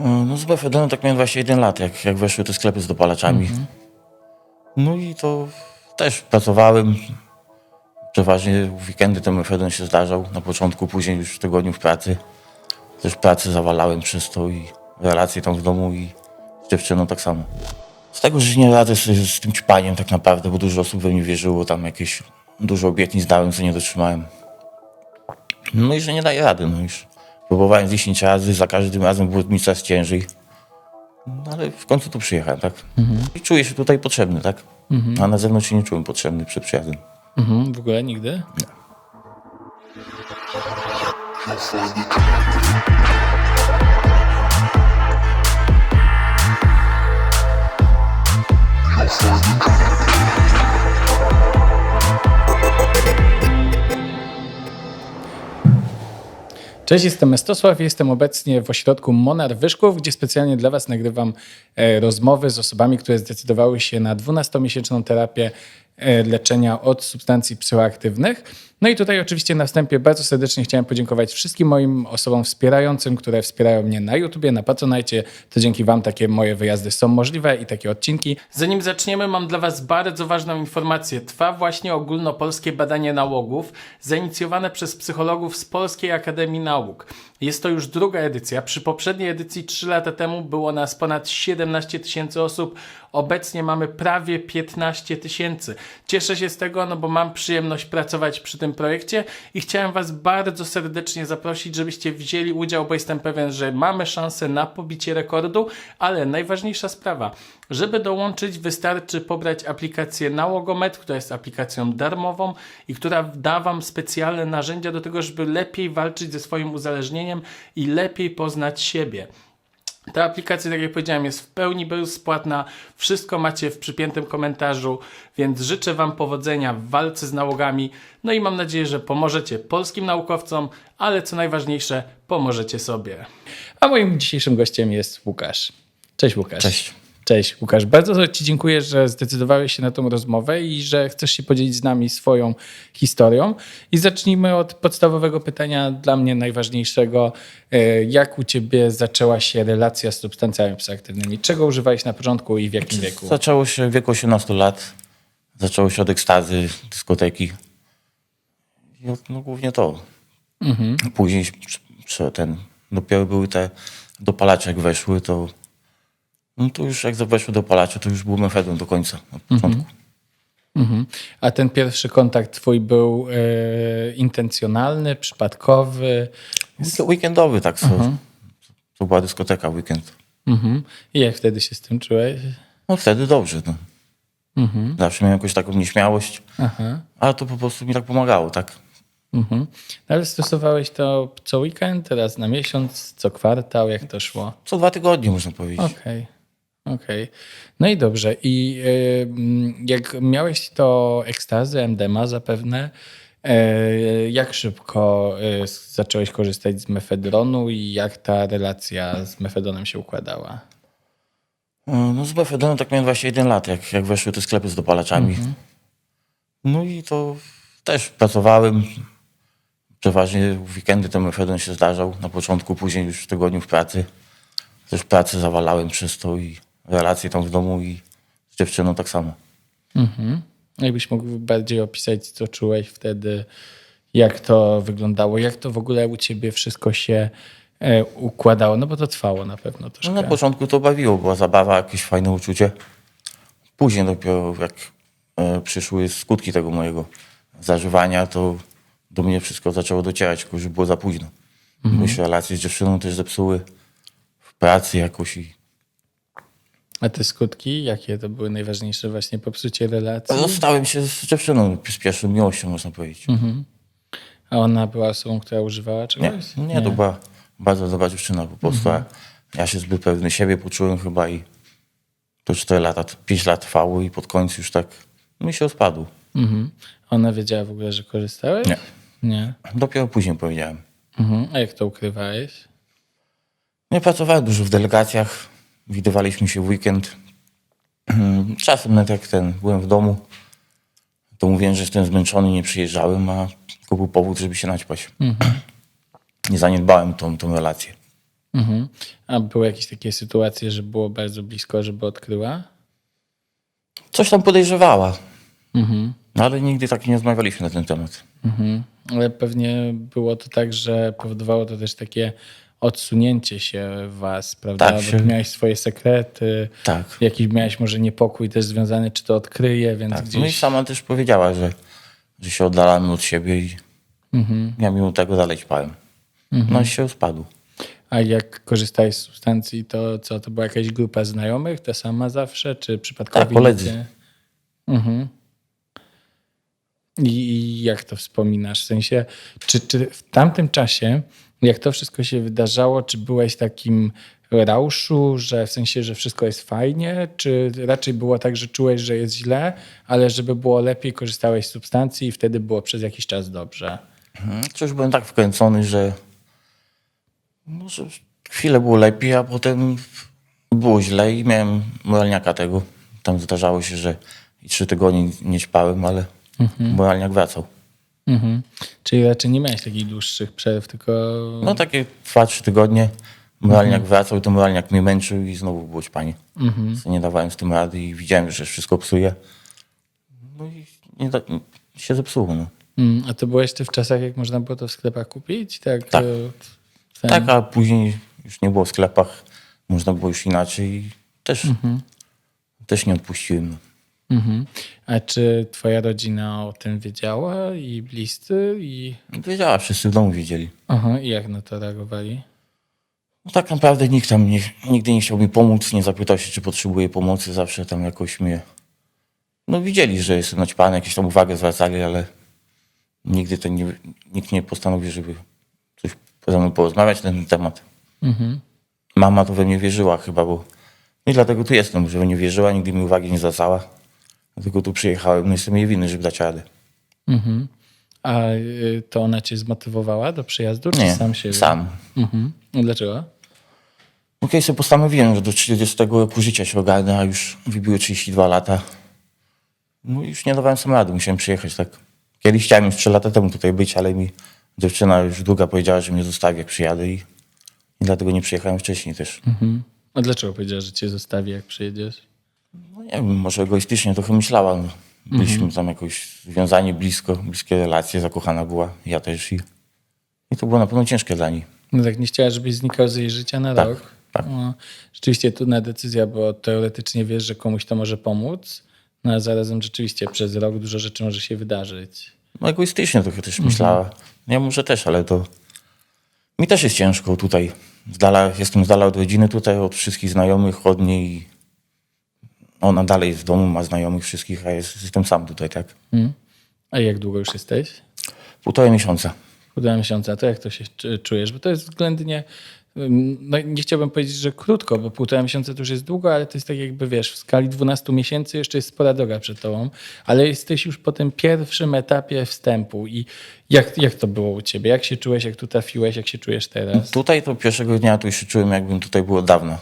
No z Befedonem tak miałem 21 lat, jak, jak weszły te sklepy z dopalaczami. No i to też pracowałem. Przeważnie w weekendy ten Befedon się zdarzał. Na początku, później już w tygodniu w pracy. Też pracę zawalałem przez to i relacje tam w domu i z dziewczyną tak samo. Z tego, że nie radzę sobie z tym ćpaniem tak naprawdę, bo dużo osób we mnie wierzyło, tam jakieś dużo obietnic dałem, co nie dotrzymałem. No i że nie daję rady, no już próbowałem 10 razy, za każdym razem było mi coraz ciężej. No ale w końcu tu przyjechałem, tak? I czuję się tutaj potrzebny, tak? A na zewnątrz się nie czułem potrzebny przed przyjazdem. Mhm, w ogóle nigdy? Cześć, jestem Mestosław jestem obecnie w ośrodku Monar Wyszków, gdzie specjalnie dla Was nagrywam e, rozmowy z osobami, które zdecydowały się na 12-miesięczną terapię leczenia od substancji psychoaktywnych. No i tutaj oczywiście na wstępie bardzo serdecznie chciałem podziękować wszystkim moim osobom wspierającym, które wspierają mnie na YouTubie, na Patronite. To dzięki Wam takie moje wyjazdy są możliwe i takie odcinki. Zanim zaczniemy, mam dla Was bardzo ważną informację. Trwa właśnie ogólnopolskie badanie nałogów, zainicjowane przez psychologów z Polskiej Akademii Nauk. Jest to już druga edycja. Przy poprzedniej edycji 3 lata temu było nas ponad 17 tysięcy osób. Obecnie mamy prawie 15 tysięcy. Cieszę się z tego, no bo mam przyjemność pracować przy tym projekcie i chciałem Was bardzo serdecznie zaprosić, żebyście wzięli udział, bo jestem pewien, że mamy szansę na pobicie rekordu, ale najważniejsza sprawa, żeby dołączyć wystarczy pobrać aplikację Nałogomet, która jest aplikacją darmową i która da Wam specjalne narzędzia do tego, żeby lepiej walczyć ze swoim uzależnieniem i lepiej poznać siebie. Ta aplikacja, tak jak powiedziałem, jest w pełni bezpłatna. Wszystko macie w przypiętym komentarzu, więc życzę Wam powodzenia w walce z nałogami. No i mam nadzieję, że pomożecie polskim naukowcom, ale co najważniejsze, pomożecie sobie. A moim dzisiejszym gościem jest Łukasz. Cześć Łukasz. Cześć. Cześć Łukasz. Bardzo Ci dziękuję, że zdecydowałeś się na tą rozmowę i że chcesz się podzielić z nami swoją historią. I zacznijmy od podstawowego pytania, dla mnie najważniejszego. E, Jak u Ciebie zaczęła się relacja z substancjami psychoaktywnymi? Czego używałeś na początku i w jakim wieku? Zaczęło się w wieku 18 lat. Zaczęło się od ekstazy, dyskoteki. No głównie to. Później przy- przy- ten, dopiero były te dopalacze, jak weszły, to no to już jak weszły dopalacze, to już był mefedon do końca, od początku. Mhm. A ten pierwszy kontakt Twój był e, intencjonalny, przypadkowy? Week- Weekendowy, tak. So, To była dyskoteka weekend. Mhm. I jak wtedy się z tym czułeś? No wtedy dobrze. No. Zawsze miałem jakąś taką nieśmiałość, Aha. ale to po prostu mi tak pomagało, tak. Mhm. No Ale stosowałeś to co weekend, raz na miesiąc, co kwartał, jak to szło? Co dwa tygodnie można powiedzieć. Okej, okej. No i dobrze. I y, mm, jak miałeś to ekstazę, MDMA zapewne, y, jak szybko y, zacząłeś korzystać z mefedronu i jak ta relacja z mefedronem się układała? No z Befedonem tak miałem 21 lat, jak, jak weszły te sklepy z dopalaczami. No i to też pracowałem. Przeważnie w weekendy ten Befedon się zdarzał. Na początku, później już w tygodniu w pracy. Też pracę zawalałem przez to i relacje tam w domu i z dziewczyną tak samo. Mhm. Jakbyś mógł bardziej opisać, co czułeś wtedy, jak to wyglądało, jak to w ogóle u ciebie wszystko się e, układało, no bo to trwało na pewno No troszkę. na początku to bawiło, była zabawa, jakieś fajne uczucie. Później dopiero jak e, przyszły skutki tego mojego zażywania, to do mnie wszystko zaczęło docierać, tylko już było za późno. Bo się relacje z dziewczyną też zepsuły w pracy jakoś i A te skutki, jakie to były najważniejsze właśnie popsucie relacji? rozstałem się z dziewczyną z pierwszą miłością, można powiedzieć. A ona była osobą, która używała Nie, czegoś? nie, to była bardzo dobra dziewczyna po prostu. a Ja się zbyt pewny siebie poczułem chyba i to 4 lata, 5 lat trwało i pod koniec już tak mi się rozpadł. Mhm. Ona wiedziała w ogóle, że korzystałeś? Nie. Nie. Dopiero później powiedziałem. Mhm. A jak to ukrywałeś? Nie pracowałem dużo w delegacjach. Widywaliśmy się w weekend. Czasem nawet jak ten byłem w domu, to mówiłem, że jestem zmęczony, nie przyjeżdżałem, a tylko był powód, żeby się naćpać. Nie zaniedbałem tą, tą relację. Mhm. A były jakieś takie sytuacje, że było bardzo blisko, żeby odkryła? Coś tam podejrzewała, Mhm. no ale nigdy tak nie rozmawialiśmy na ten temat. Mhm. Ale pewnie było to tak, że powodowało to też takie odsunięcie się was, prawda? Tak, się- miałeś swoje sekrety, Tak. jakiś miałeś może niepokój też związany, czy to odkryje, więc tak. No i gdzieś... sama też powiedziała, że, że się oddalamy od siebie i Mhm. ja mimo tego dalej ćpałem. No i się spadł. A jak korzystałeś z substancji, to co, to była jakaś grupa znajomych, ta sama zawsze, czy przypadkowi Tak, koledzy. Mhm. I, I jak to wspominasz? W sensie, czy, czy w tamtym czasie, jak to wszystko się wydarzało, czy byłeś takim rauszu, że w sensie, że wszystko jest fajnie, czy raczej było tak, że czułeś, że jest źle, ale żeby było lepiej, korzystałeś z substancji i wtedy było przez jakiś czas dobrze? Mhm. Coś byłem tak wkręcony, że, no, że chwilę było lepiej, a potem było źle i miałem moralniaka tego. Tam zdarzało się, że trzy tygodnie nie ćpałem, ale moralniak wracał. Mhm. Czyli raczej nie miałeś takich dłuższych przerw, tylko... No takie dwa, trzy tygodnie moralniak wracał, to moralniak mnie męczył i znowu było ćpanie. Mhm. Nie dawałem z tym rady i widziałem, że wszystko psuje. No i nie da, się zepsuło. No. Mm, a to byłeś ty w czasach, jak można było to w sklepach kupić? Tak. Tak. e, ten- Tak, a później już nie było w sklepach, można było już inaczej i też, też nie odpuściłem. Mhm. A czy twoja rodzina o tym wiedziała i bliscy? I, Wiedziała, wszyscy w domu wiedzieli. Aha, i jak na to reagowali? No tak naprawdę nikt tam nie, nigdy nie chciał mi pomóc, nie zapytał się, czy potrzebuję pomocy. Zawsze tam jakoś mnie... No widzieli, że jestem naćpany, jakieś tam uwagę zwracali, ale nigdy to nie, nikt nie postanowił, żeby coś ze mną porozmawiać na ten temat. Mhm. Mama to we mnie wierzyła chyba, bo... I dlatego tu jestem, że we mnie wierzyła, nigdy mi uwagi nie zwracała. Dlatego tu przyjechałem, no jestem jej winny, żeby dać radę. Mhm. A y, to ona cię zmotywowała do przyjazdu, czy Nie, sam się? sam. Mhm. Dlaczego? Okej, sobie postanowiłem, że do 40 roku życia się ogarnę, a już wybiły 32 lata. No już nie dawałem sam rady, musiałem przyjechać tak. Kiedyś chciałem już 3 lata temu tutaj być, ale mi dziewczyna już długa powiedziała, że mnie zostawi jak przyjadę i, i dlatego nie przyjechałem wcześniej też. Mhm. A dlaczego powiedziała, że cię zostawi, jak przyjedziesz? No nie wiem, może egoistycznie trochę myślała. Byliśmy tam jakoś związani blisko, bliskie relacje, zakochana była, ja też i, i to było na pewno ciężkie dla niej. No tak, nie chciała, żebyś znikał z jej życia na Tak, rok. tak. No, rzeczywiście trudna decyzja, bo teoretycznie wiesz, że komuś to może pomóc, no a zarazem rzeczywiście przez rok dużo rzeczy może się wydarzyć. No egoistycznie trochę też myślała. Ja może też, ale to mi też jest ciężko tutaj. Z dala, jestem z dala od rodziny tutaj, od wszystkich znajomych, od niej. Ona dalej jest w domu, ma znajomych wszystkich, a jest, jestem sam tutaj, tak? Hmm? A jak długo już jesteś? Półtorej miesiąca. Półtora miesiąca, to jak to się czu- czujesz? Bo to jest względnie, ym, no nie chciałbym powiedzieć, że krótko, bo półtora miesiąca to już jest długo, ale to jest tak jakby, wiesz, w skali 12 miesięcy jeszcze jest spora droga przed tobą, ale jesteś już po tym pierwszym etapie wstępu i jak, jak to było u ciebie? Jak się czułeś, jak tu trafiłeś, jak się czujesz teraz? Tutaj to pierwszego dnia tu się czułem, jakbym tutaj był od dawna.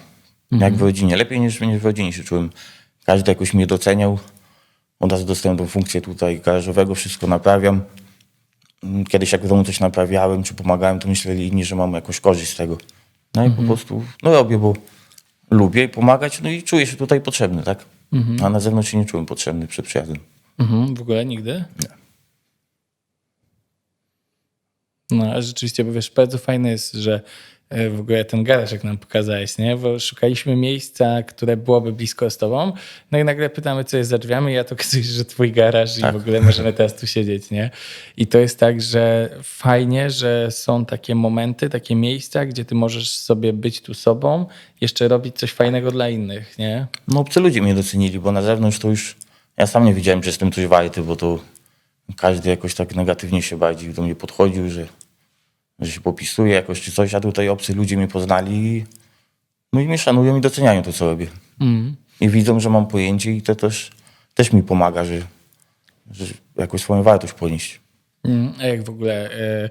Jak w rodzinie. Lepiej niż, niż w rodzinie się czułem. Każdy jakoś mnie doceniał. Od razu dostałem tą funkcję tutaj garażowego, wszystko naprawiam. Mm, Kiedyś jak w domu coś naprawiałem, czy pomagałem, to myśleli inni, że mam jakąś korzyść z tego. No i po prostu no robię, bo lubię pomagać, no i czuję się tutaj potrzebny, tak? A na zewnątrz się nie czułem potrzebny przed przyjazdem. Mhm, w ogóle nigdy? No, a rzeczywiście, bo wiesz, bardzo fajne jest, że w ogóle ten garaż, jak nam pokazałeś, nie? Bo szukaliśmy miejsca, które byłoby blisko z tobą, no i nagle pytamy, co jest za drzwiami, a to okazuje że twój garaż i Tak. w ogóle możemy teraz tu siedzieć, nie? I to jest tak, że fajnie, że są takie momenty, takie miejsca, gdzie ty możesz sobie być tu sobą, jeszcze robić coś fajnego dla innych, nie? No obcy ludzie mnie docenili, bo na zewnątrz to już ja sam nie wiedziałem, że jestem coś warty, bo to każdy jakoś tak negatywnie się bardziej do mnie podchodził, że, że się popisuje jakoś czy coś, a tutaj obcy ludzie mnie poznali no i mnie szanują i doceniają to, co robię. Mm. I widzą, że mam pojęcie i to też, też mi pomaga, że, że jakoś swoją wartość ponieść. Mm, A jak w ogóle e,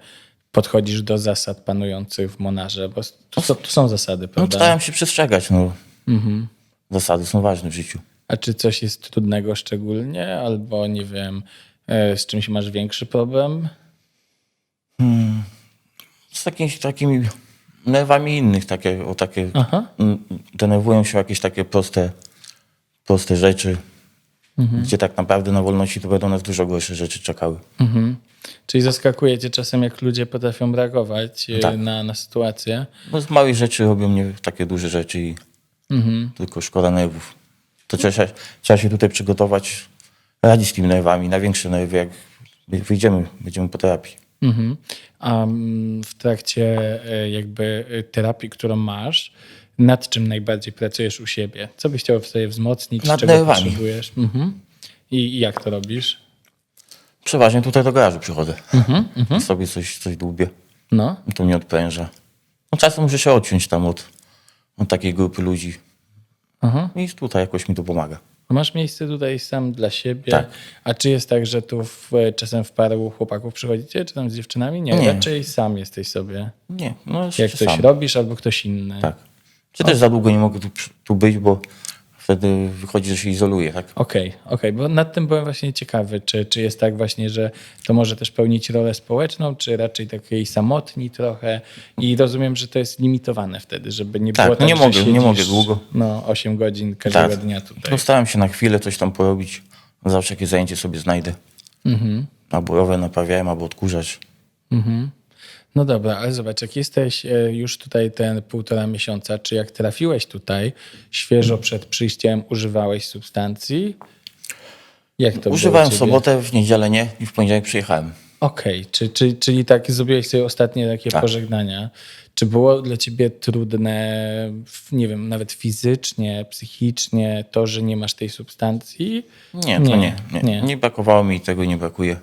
podchodzisz do zasad panujących w Monarze? Bo tu są, tu są zasady, No prawda? staram się przestrzegać, no. Zasady są ważne w życiu. A czy coś jest trudnego szczególnie? Albo nie wiem, e, z czymś masz większy problem? Z takimi, takimi nerwami innych, takie, o takie, Aha. denerwują się o jakieś takie proste, proste rzeczy, gdzie tak naprawdę na wolności to będą nas dużo gorsze rzeczy czekały. Mhm. Czyli zaskakuje cię czasem, jak ludzie potrafią reagować e, Tak. na, na sytuację. No z małych rzeczy robią mnie takie duże rzeczy i tylko szkoda nerwów. To trzeba, się- trzeba się tutaj przygotować, radzić z tymi nerwami, na większe nerwy, jak wyjdziemy, będziemy po terapii. Mhm. A w trakcie e, jakby e, terapii, którą masz, nad czym najbardziej pracujesz u siebie? Co byś chciał sobie wzmocnić? Nad czego nerwami. potrzebujesz? Mhm. I, I jak to robisz? Przeważnie tutaj do garażu przychodzę. I sobie coś, coś dłubię. No, To mnie odpręża. No czasem muszę się odciąć tam od, od takiej grupy ludzi. Aha. I tutaj jakoś mi to pomaga. A masz miejsce tutaj sam dla siebie? Tak. A czy jest tak, że tu w, czasem w paru chłopaków przychodzicie, czy tam z dziewczynami? Nie, Nie. raczej sam jesteś sobie. Nie, no Jak coś sam. robisz, albo ktoś inny. Tak. Czy też za długo nie mogę tu, tu być, bo wtedy wychodzi, że się izoluję, tak? Okej, okej, bo nad tym byłem właśnie ciekawy, czy, czy jest tak właśnie, że to może też pełnić rolę społeczną, czy raczej takiej samotni trochę i rozumiem, że to jest limitowane wtedy, żeby nie Tak, było tak, nie mogę, nie siedzisz, mogę długo. No, 8 godzin każdego Tak. dnia tutaj. To staram się na chwilę coś tam porobić. Zawsze jakieś zajęcie sobie znajdę. Mhm. Albo rower naprawiałem, albo odkurzacz. No dobra, ale zobacz, jak jesteś e, już tutaj ten półtora miesiąca, czy jak trafiłeś tutaj świeżo przed przyjściem, używałeś substancji? Jak to Używałem w sobotę, w niedzielę nie i w poniedziałek przyjechałem. Okej, czy, czy, czyli tak zrobiłeś sobie ostatnie takie Tak. pożegnania. Czy było dla ciebie trudne, nie wiem, nawet fizycznie, psychicznie, to, że nie masz tej substancji? Nie, to Nie, nie. Nie, nie. nie. brakowało mi i tego nie brakuje.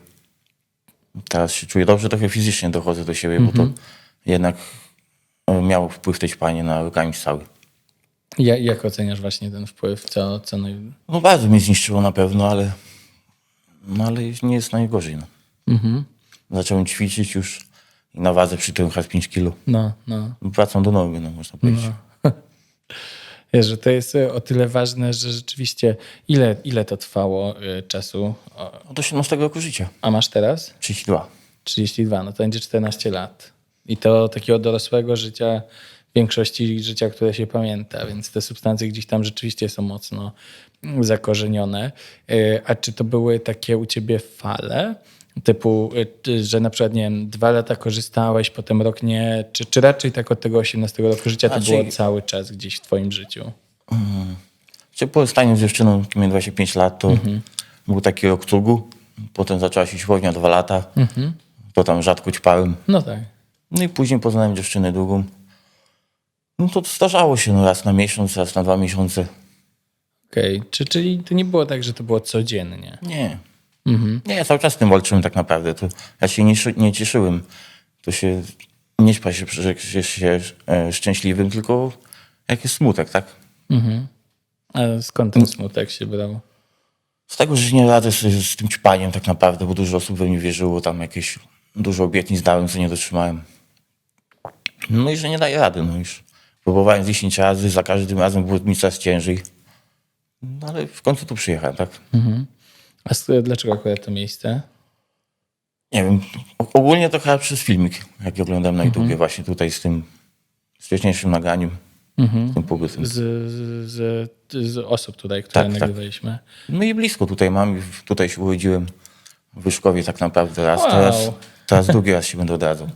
Teraz się czuję dobrze, trochę fizycznie dochodzę do siebie, bo to jednak e, miało wpływ tej panie na organizm cały. Ja, jak oceniasz właśnie ten wpływ? Co, co naj... No bardzo mnie zniszczyło na pewno, ale, no, ale nie jest najgorzej. No. Mhm. Zacząłem ćwiczyć już i na wadze przytyłem chyba z 5 kilo. No, no. Wracam do normy, no można powiedzieć. Wiesz, że to jest e, o tyle ważne, że rzeczywiście ile, ile to trwało y, czasu? O, do 17 roku życia. A masz teraz? 32. 32, no to będzie 14 lat. I to takiego dorosłego życia, większości życia, które się pamięta, więc te substancje gdzieś tam rzeczywiście są mocno zakorzenione. Y, A czy to były takie u ciebie fale? Typu, y, że na przykład, nie wiem, dwa lata korzystałeś, potem rok nie, czy, czy raczej tak od tego 18 roku życia to Znaczy- było cały czas gdzieś w twoim życiu? Czy po staniu z dziewczyną, kiedy miałem 25 lat, to był taki rok trugu. Potem zaczęła się siłownia dwa lata. To tam rzadko ćpałem. No tak. No i później poznałem dziewczynę drugą. No to zdarzało się no, raz na miesiąc, raz na dwa miesiące. Okej, czy, czyli to nie było tak, że to było codziennie? Nie. Nie, ja cały czas z tym walczyłem tak naprawdę. To ja się nie, nie cieszyłem. To się nie śpa się, że się, się e, szczęśliwym, tylko jakiś smutek, tak? A skąd ten smutek się brał? Z tego, że nie radzę sobie z tym ćpaniem tak naprawdę, bo dużo osób we mnie wierzyło, tam jakieś dużo obietnic dałem, co nie dotrzymałem. No i że nie daję rady, no już. Próbowałem 10 razy, za każdym razem było mi coraz ciężej. No ale w końcu tu przyjechałem, tak? A dlaczego akurat to miejsce? Nie wiem, ogólnie to chyba przez filmik, jaki oglądam na YouTubie, właśnie tutaj z tym z wcześniejszym nagraniem, z tym pobytem. Z, z, z, osób tutaj, które Tak, tak. nagrywaliśmy. No i blisko tutaj mam, tutaj się urodziłem w Wyszkowie tak naprawdę raz, Wow. teraz, teraz drugi raz się będę odradzał.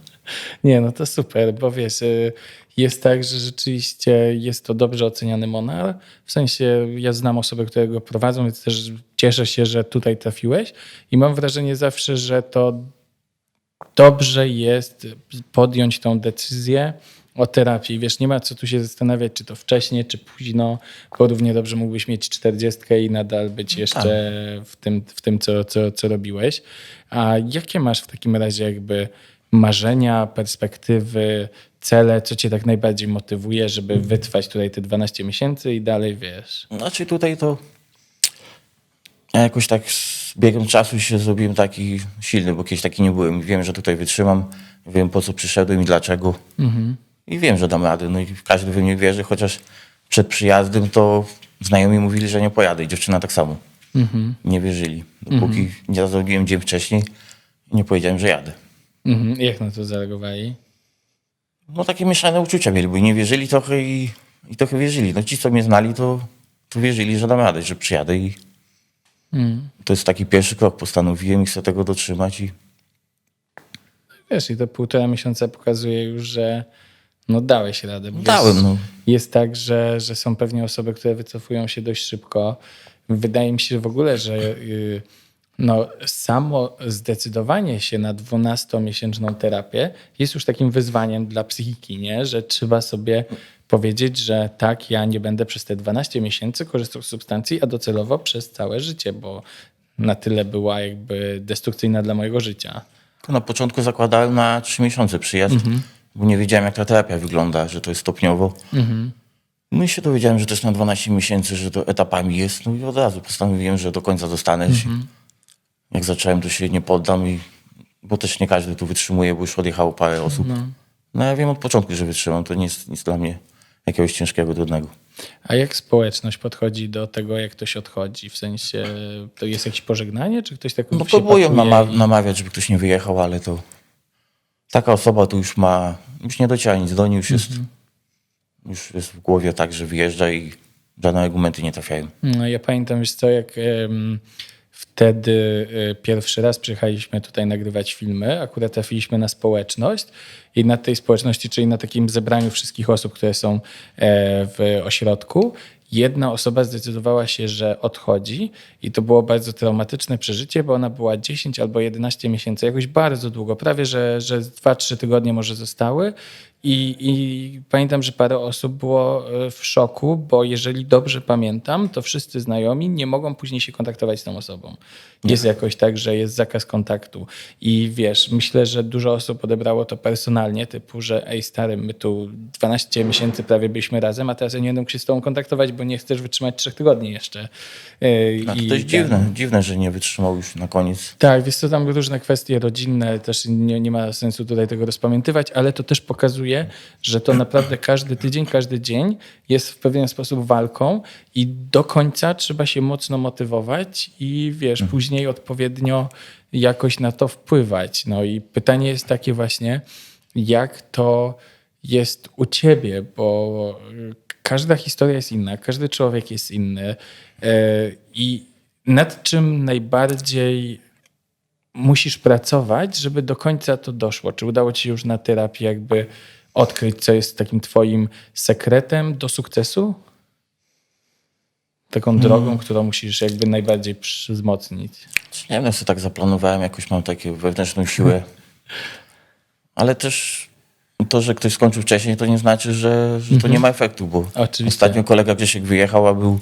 Nie, no to super, bo wiesz, y, jest tak, że rzeczywiście jest to dobrze oceniany Monar. W sensie ja znam osoby, które go prowadzą, więc też cieszę się, że tutaj trafiłeś i mam wrażenie zawsze, że to dobrze jest podjąć tą decyzję o terapii. Wiesz, nie ma co tu się zastanawiać, czy to wcześnie, czy późno, bo równie dobrze mógłbyś mieć 40 i nadal być jeszcze w tym, w tym co, co, co robiłeś. A jakie masz w takim razie jakby marzenia, perspektywy, cele, co cię tak najbardziej motywuje, żeby wytrwać tutaj te 12 miesięcy i dalej, wiesz? Znaczy tutaj to ja jakoś tak z biegiem czasu się zrobiłem taki silny, bo kiedyś taki nie byłem. Wiem, że tutaj wytrzymam, wiem po co przyszedłem i dlaczego. I wiem, że dam radę. No i każdy we mnie wierzy, chociaż przed przyjazdem to znajomi mówili, że nie pojadę i dziewczyna tak samo. Nie wierzyli. Dopóki nie zadzwoniłem dzień wcześniej nie powiedziałem, że jadę. Mhm. Jak na to zareagowali? No takie mieszane uczucia mieli, bo nie wierzyli trochę i, i trochę wierzyli. No ci, co mnie znali, to, to wierzyli, że dam radę, że przyjadę i to jest taki pierwszy krok. Postanowiłem i chcę tego dotrzymać i Wiesz, i to półtora miesiąca pokazuje już, że no dałeś radę. bo dałem, jest, no. jest tak, że, że są pewnie osoby, które wycofują się dość szybko. Wydaje mi się w ogóle, że y, no, samo zdecydowanie się na 12-miesięczną terapię jest już takim wyzwaniem dla psychiki, nie? że trzeba sobie powiedzieć, że tak, ja nie będę przez te 12 miesięcy korzystał z substancji, a docelowo przez całe życie, bo na tyle była jakby destrukcyjna dla mojego życia. To na początku zakładałem na trzy miesiące przyjazd, bo nie wiedziałem, jak ta terapia wygląda, że to jest stopniowo. No i się dowiedziałem, że też na 12 miesięcy, że to etapami jest. No i od razu postanowiłem, że do końca zostanę. się. Jak zacząłem, to się nie poddam, i, bo też nie każdy tu wytrzymuje, bo już odjechało parę osób. No, ja wiem od początku, że wytrzymam. To nie jest nic dla mnie jakiegoś ciężkiego, trudnego. A jak społeczność podchodzi do tego, jak ktoś odchodzi? W sensie, to jest jakieś pożegnanie, czy ktoś tak No próbują pakuje nama- i- namawiać, żeby ktoś nie wyjechał, ale to taka osoba tu już ma, już nie dociera nic do niej, już jest, już jest w głowie tak, że wyjeżdża i żadne argumenty nie trafiają. No, ja pamiętam, wiesz co, jak wtedy e, pierwszy raz przyjechaliśmy tutaj nagrywać filmy, akurat trafiliśmy na społeczność i na tej społeczności, czyli na takim zebraniu wszystkich osób, które są e, w ośrodku, jedna osoba zdecydowała się, że odchodzi i to było bardzo traumatyczne przeżycie, bo ona była 10 albo 11 miesięcy, jakoś bardzo długo, prawie że, że 2-3 tygodnie może zostały i, I pamiętam, że parę osób było e, w szoku, bo jeżeli dobrze pamiętam, to wszyscy znajomi nie mogą później się kontaktować z tą osobą. Jest jakoś tak, że jest zakaz kontaktu. I wiesz, myślę, że dużo osób odebrało to personalnie, typu, że ej stary, my tu 12 miesięcy prawie byliśmy razem, a teraz ja nie będę się z tobą kontaktować, bo nie chcesz wytrzymać trzech tygodni jeszcze. E, A to, i to jest ten- dziwne, dziwne, że nie wytrzymał już na koniec. tak, jest to tam różne kwestie rodzinne, też nie, nie ma sensu tutaj tego rozpamiętywać, ale to też pokazuje, że to naprawdę każdy tydzień, każdy dzień jest w pewien sposób walką i do końca trzeba się mocno motywować i wiesz, później odpowiednio jakoś na to wpływać. No i pytanie jest takie właśnie, jak to jest u ciebie, bo każda historia jest inna, każdy człowiek jest inny y, i nad czym najbardziej musisz pracować, żeby do końca to doszło? Czy udało ci się już na terapii jakby odkryć, co jest takim twoim sekretem do sukcesu? Taką drogą, którą musisz jakby najbardziej wzmocnić. Nie wiem, ja sobie tak zaplanowałem, jakoś mam taką wewnętrzną siłę. Ale też to, że ktoś skończył wcześniej, to nie znaczy, że, że to nie ma efektu, bo Oczywiście. ostatnio kolega Grzesiek wyjechał, a był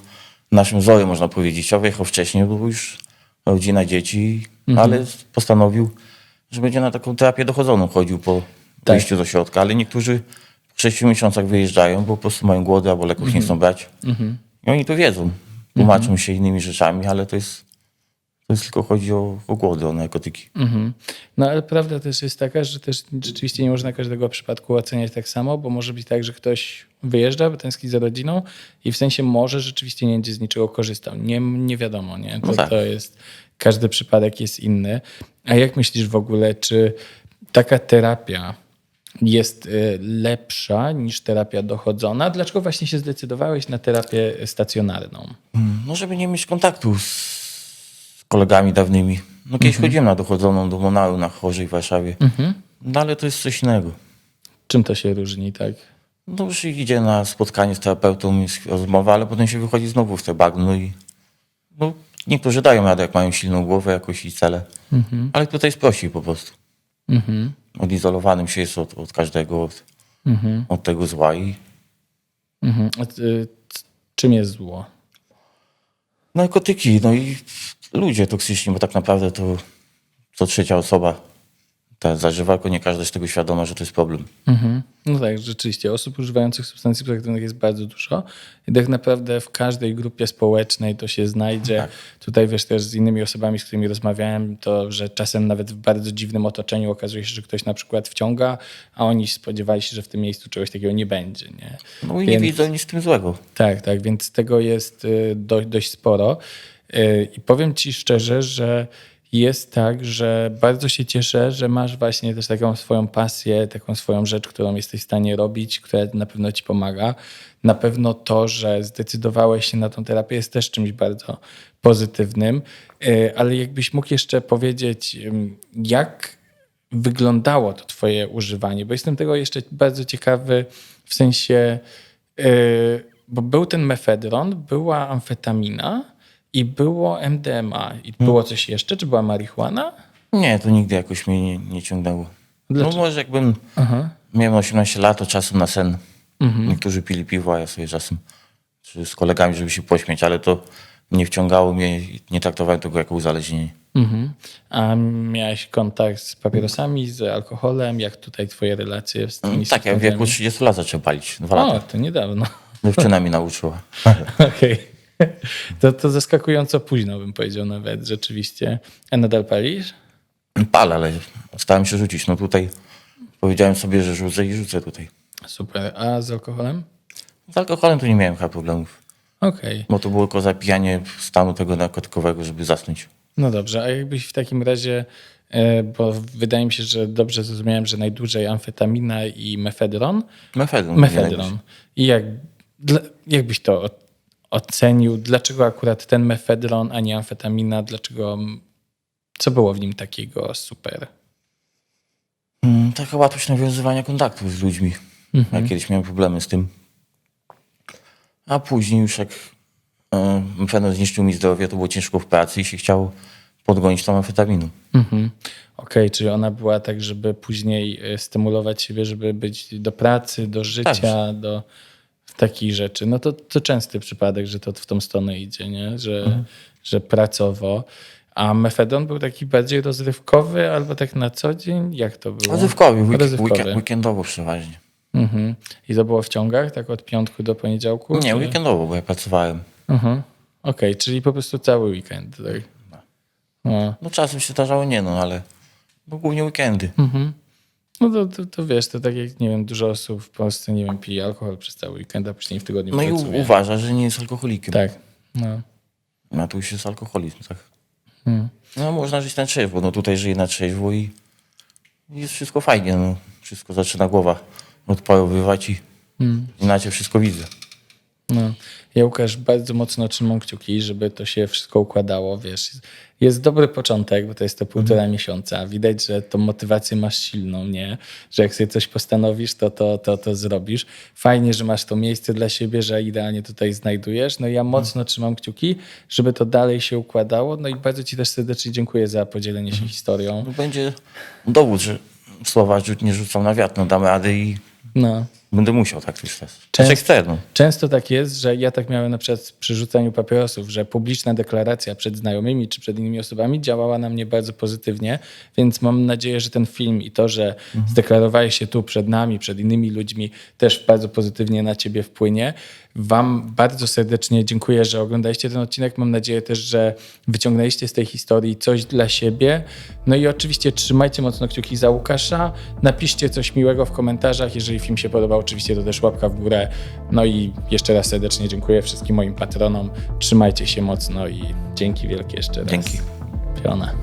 naszym wzorem, można powiedzieć. A wyjechał wcześniej, bo już rodzina, dzieci, ale postanowił, że będzie na taką terapię dochodzoną chodził po Tak. wyjściu do środka. Ale niektórzy w sześciu miesiącach wyjeżdżają, bo po prostu mają głody albo leków nie chcą brać. I oni to wiedzą. Tłumaczą się innymi rzeczami, ale to jest, to jest tylko chodzi o, o głody, o narkotyki. Mhm. No ale prawda też jest taka, że też rzeczywiście nie można każdego przypadku oceniać tak samo, bo może być tak, że ktoś wyjeżdża, tęskni za rodziną i w sensie może rzeczywiście nie będzie z niczego korzystał. Nie, nie wiadomo, nie? To, No tak. to jest, każdy przypadek jest inny. A jak myślisz w ogóle, czy taka terapia jest y, lepsza niż terapia dochodzona? Dlaczego właśnie się zdecydowałeś na terapię stacjonarną? No, żeby nie mieć kontaktu z kolegami dawnymi. No kiedyś chodziłem na dochodzoną do Monału na Chorzej w Warszawie. No ale to jest coś innego. Czym to się różni, tak? No już idzie na spotkanie z terapeutą, jest rozmowa, ale potem się wychodzi znowu w te bagno i no, niektórzy dają radę, jak mają silną głowę jakoś i cele. Ale tutaj jest prościej po prostu. Mhm. Odizolowanym się jest od, od każdego, od, od tego zła i Mhm. A, y, czym jest zło? narkotyki, no i ludzie toksyczni, bo tak naprawdę to co trzecia osoba ta zażywa, tylko nie każda jest tego świadoma, że to jest problem. Mhm. No tak, rzeczywiście. Osób używających substancji psychoaktywnych jest bardzo dużo. I tak naprawdę w każdej grupie społecznej to się znajdzie. Tutaj wiesz też z innymi osobami, z którymi rozmawiałem, to że czasem nawet w bardzo dziwnym otoczeniu okazuje się, że ktoś na przykład wciąga, a oni spodziewali się, że w tym miejscu czegoś takiego nie będzie. Nie? No i nie Więc- widzę nic z tym złego. Tak, tak, więc tego jest y, dość, dość sporo. Y, I powiem ci szczerze, że jest tak, że bardzo się cieszę, że masz właśnie też taką swoją pasję, taką swoją rzecz, którą jesteś w stanie robić, która na pewno ci pomaga. Na pewno to, że zdecydowałeś się na tą terapię jest też czymś bardzo pozytywnym, Y, ale jakbyś mógł jeszcze powiedzieć, jak wyglądało to twoje używanie, bo jestem tego jeszcze bardzo ciekawy w sensie, yy, bo był ten mefedron, była amfetamina i było MDMA. I było coś jeszcze? Czy była marihuana? Nie, to nigdy jakoś mnie nie, nie ciągnęło. Dlaczego? No może jakbym miałem 18 lat, to czasem na sen. Mhm. Niektórzy pili piwo, a ja sobie czasem czy z kolegami, żeby się pośmiać, ale to nie wciągało mnie i nie traktowałem tego jako uzależnienie. Mhm. A miałeś kontakt z papierosami, z alkoholem? Jak tutaj twoje relacje z tymi Tak, ja w wieku substancjami? 30 lat zacząłem palić. Dwa O, lata. to niedawno. Dziewczyna mi nauczyła. Okej. To, to zaskakująco późno bym powiedział nawet, rzeczywiście. A nadal palisz? Palę, ale starałem się rzucić. No tutaj powiedziałem sobie, że rzucę i rzucę tutaj. Super. A z alkoholem? Z alkoholem to nie miałem chyba problemów, Okej. bo to było tylko zapijanie stanu tego narkotykowego, żeby zasnąć. No dobrze, a jakbyś w takim razie, e, bo wydaje mi się, że dobrze zrozumiałem, że najdłużej amfetamina i mefedron. Mefedron. Mefedron. I jak, jakbyś to ocenił? Dlaczego akurat ten mefedron, a nie amfetamina? Dlaczego, co było w nim takiego super? Mm, Taka łatwość nawiązywania kontaktów z ludźmi. Ja kiedyś miałem problemy z tym. A później już jak e, mefedron zniszczył mi zdrowie, to było ciężko w pracy i się chciało podgonić tą amfetaminę. Mhm. Okej, czyli ona była tak, żeby później e, stymulować siebie, żeby być do pracy, do życia, do takich rzeczy. No to, to częsty przypadek, że to w tą stronę idzie, nie? Że, że pracowo. A mefedron był taki bardziej rozrywkowy albo tak na co dzień? Jak to było? Rozrywkowy, week, Rozrywkowy. weekend, weekendowo przeważnie. Mhm. I to było w ciągach, tak od piątku do poniedziałku? Nie, czy- weekendowo, bo ja pracowałem. Mhm. Okej, czyli po prostu cały weekend. Tak? No. No czasem się zdarzało nie, no ale no, głównie weekendy. No to, to, to wiesz, to tak jak, nie wiem, dużo osób w Polsce, nie wiem, pije alkohol przez cały weekend, a później w tygodniu No i pracuje. uważa, że nie jest alkoholikiem. Tak. No. A tu już jest alkoholizm, tak. Hmm. No można żyć na trzeźwo, no tutaj żyję na trzeźwo i jest wszystko fajnie, no. Wszystko zaczyna głowa odparowywać i Hmm. inaczej wszystko widzę. No. Ja Łukasz bardzo mocno trzymam kciuki, żeby to się wszystko układało, wiesz. Jest dobry początek, bo to jest to półtora miesiąca. Widać, że tą motywację masz silną, nie? Że jak sobie coś postanowisz, to to, to to zrobisz. Fajnie, że masz to miejsce dla siebie, że idealnie tutaj znajdujesz. No ja mocno trzymam kciuki, żeby to dalej się układało. No i bardzo ci też serdecznie dziękuję za podzielenie się historią. No będzie dowód, że słowa rzut nie rzucam na wiatr, no damy radę i No. Będę musiał tak już teraz. Często- Często chcę, no. Często tak jest, że ja tak miałem na przykład przy rzucaniu papierosów, że publiczna deklaracja przed znajomymi czy przed innymi osobami działała na mnie bardzo pozytywnie, więc mam nadzieję, że ten film i to, że zdeklarowałeś się tu przed nami, przed innymi ludźmi też bardzo pozytywnie na ciebie wpłynie. Wam bardzo serdecznie dziękuję, że oglądaliście ten odcinek. Mam nadzieję też, że wyciągnęliście z tej historii coś dla siebie. No i oczywiście trzymajcie mocno kciuki za Łukasza. Napiszcie coś miłego w komentarzach. Jeżeli film się podobał, oczywiście to też łapka w górę. No i jeszcze raz serdecznie dziękuję wszystkim moim patronom. Trzymajcie się mocno i dzięki wielkie jeszcze raz. Dzięki. Piona.